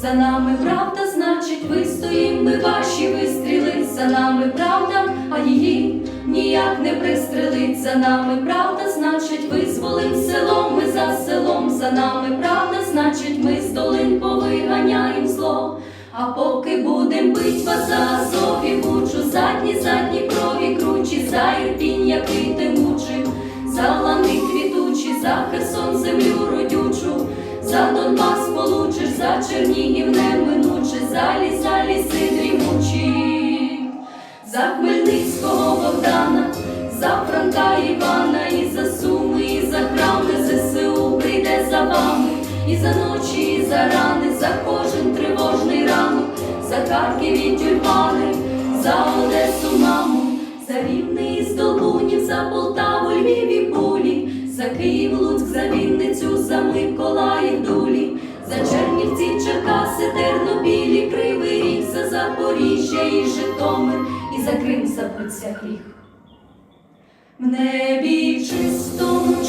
за нами правда, значить, вистоїм ми ваші вистріли, за нами правда, а її ніяк не пристрелить, за нами правда, значить, визволим селом, ми за селом, за нами правда, значить, ми з долин повиганяєм зло. А поки будем бить вас за азові гучу, задні, задні крові кручі, за ірпінь, який тимучий, за лани квітучі, за Херсон землю получиш, за Чернігів неминуче, за ліса ліси дрімучі, за Хмельницького Богдана, за Франка Івана, і за Суми, і за храми ЗСУ прийде за вами, і за ночі, і за рани, за кожен тривожний ранок, за Харків і тюльпани, за Одесу, маму, за Рівний із Долунів, за Полтаву, Львів і Пулі, за Київ, Луцьк, за Вінницю, за Миколаїв, Дулі, за Чернівці, Черкаси, Тернопілі, Кривий Ріг, за Запоріжжя і Житомир, і за Крим забудься гріх. В небі чистому